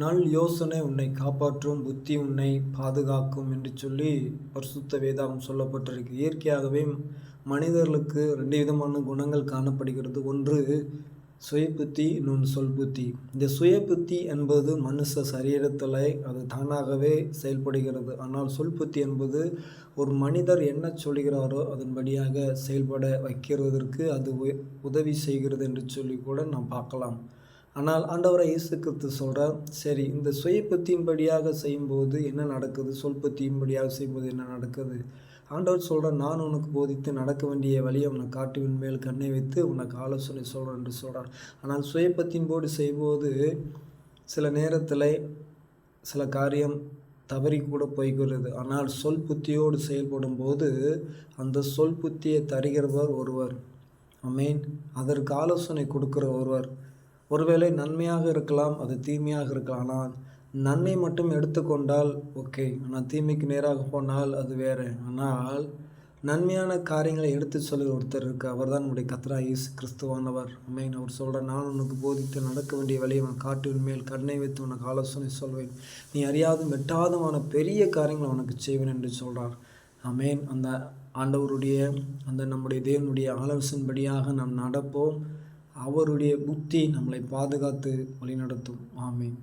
நல் யோசனை உன்னை காப்பாற்றும் புத்தி உன்னை பாதுகாக்கும் என்று சொல்லி பரிசுத்த வேதாகம் சொல்லப்பட்டிருக்கு. இயற்கையாகவே மனிதர்களுக்கு ரெண்டு விதமான குணங்கள் காணப்படுகிறது. ஒன்று சுய புத்தி இன்னொன்று சொல் புத்தி இந்த சுய புத்தி என்பது மனுஷ சரீரத்தில் அது தானாகவே செயல்படுகிறது. ஆனால் சொல் புத்தி என்பது ஒரு மனிதர் என்ன சொல்கிறாரோ அதன்படியாக செயல்பட வைக்கிறதற்கு அது உ- உதவி செய்கிறது என்று சொல்லி கூட நாம் பார்க்கலாம். ஆனால் ஆண்டவரை இயேசு கிறிஸ்து சொல்கிறார் சரி இந்த சுயபத்தியின்படியாக செய்யும்போது என்ன நடக்குது? சொல் புத்தியின்படியாக செய்யும்போது என்ன நடக்குது? ஆண்டவர் சொல்கிறார் நான் உனக்கு போதித்து நடக்க வேண்டிய வழியை உனக்கு காட்டுவின் மேல் கண்ணை வைத்து உனக்கு ஆலோசனை சொல்கிறேன் என்று சொல்கிறார் ஆனால் சுய போடு செய்யும்போது சில நேரத்தில் சில காரியம் தவறி கூட போய்கிறது ஆனால் சொல் புத்தியோடு செயல்படும் போது அந்த சொல் புத்தியை தருகிறவர் ஒருவர். ஐ மீன் அதற்கு ஆலோசனை கொடுக்குற ஒருவர். ஒருவேளை நன்மையாக இருக்கலாம் அது தீமையாக இருக்கலாம். ஆனால் நன்மை மட்டும் எடுத்துக்கொண்டால் ஓகே. ஆனால் தீமைக்கு நேராக போனால் அது வேறு. ஆனால் நன்மையான காரியங்களை எடுத்து சொல்லி ஒருத்தர் இருக்கு. அவர் தான் நம்முடைய கத்ரா இயேசு கிறிஸ்துவானவர். அமேன் அவர் சொல்கிற நான் உனக்கு போதித்து நடக்க வேண்டிய வழியை அவன் காட்டுவின் மேல் கண்ணை வைத்து உனக்கு ஆலோசனை சொல்வேன். நீ அறியாதும் வெட்டாதுமான பெரிய காரியங்களை உனக்கு செய்வேன் என்று சொல்கிறார் அமேன் அந்த ஆண்டவருடைய அந்த நம்முடைய தேவனுடைய ஆலோசனைபடியாக நாம் நடப்போம். அவருடைய புத்தி நம்மளை பாதுகாத்து வழிநடத்தும். ஆமீன்.